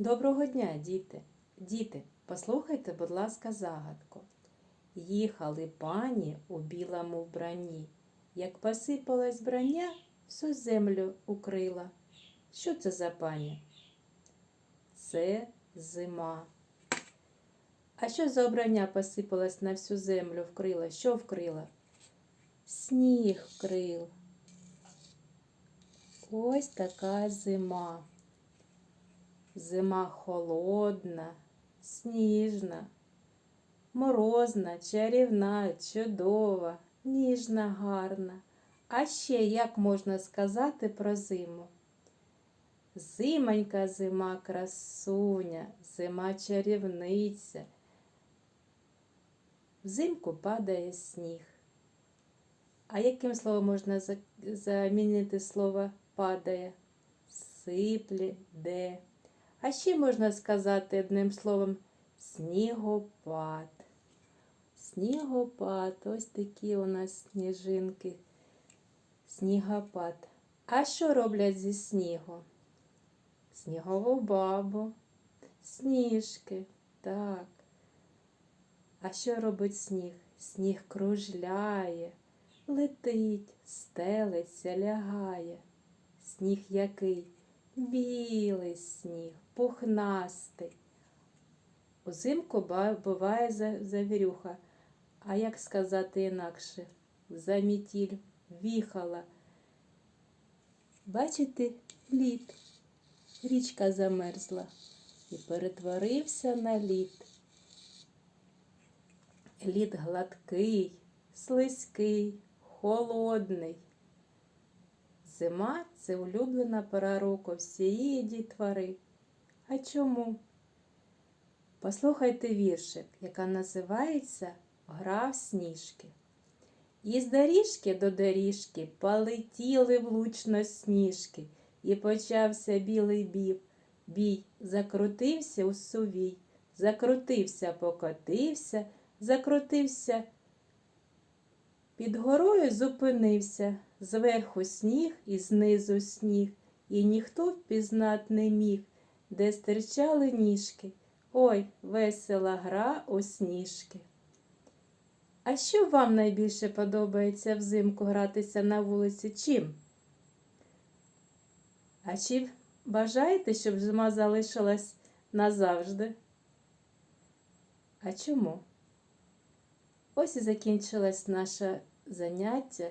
Доброго дня, діти! Діти, послухайте, будь ласка, загадку. Їхали пані у білому вбранні. Як посипалось брання, всю землю укрила. Що це за пані? Це зима. А що за обрання посипалось на всю землю вкрила? Що вкрила? Сніг вкрив. Ось така зима. Зима холодна, сніжна, морозна, чарівна, чудова, ніжна, гарна. А ще як можна сказати про зиму? Зимонька зима красуня, зима чарівниця. Взимку падає сніг. А яким словом можна замінити слово падає? Сиплі, де. А ще можна сказати одним словом снігопад. Снігопад, ось такі у нас сніжинки. Снігопад. А що роблять зі снігу? Снігову бабу, сніжки, так. А що робить сніг? Сніг кружляє, летить, стелиться, лягає. Сніг який? Білий сніг, пухнастий. Узимку буває завірюха, а як сказати інакше, замітіль, віхала. Бачите, лід, річка замерзла і перетворився на лід. Лід гладкий, слизький, холодний. Зима це улюблена пора року всієї дітвори. А чому? Послухайте віршик, яка називається Гра в сніжки. Із доріжки до доріжки полетіли влучно сніжки, і почався білий бів. Бій закрутився у сувій, закрутився, покотився, закрутився. Під горою зупинився, зверху сніг і знизу сніг, і ніхто впізнать не міг, де стирчали ніжки. Ой, весела гра у сніжки. А що вам найбільше подобається взимку гратися на вулиці? Чим? А чи бажаєте, щоб зима залишилась назавжди? А чому? Ось і закінчилось наше заняття.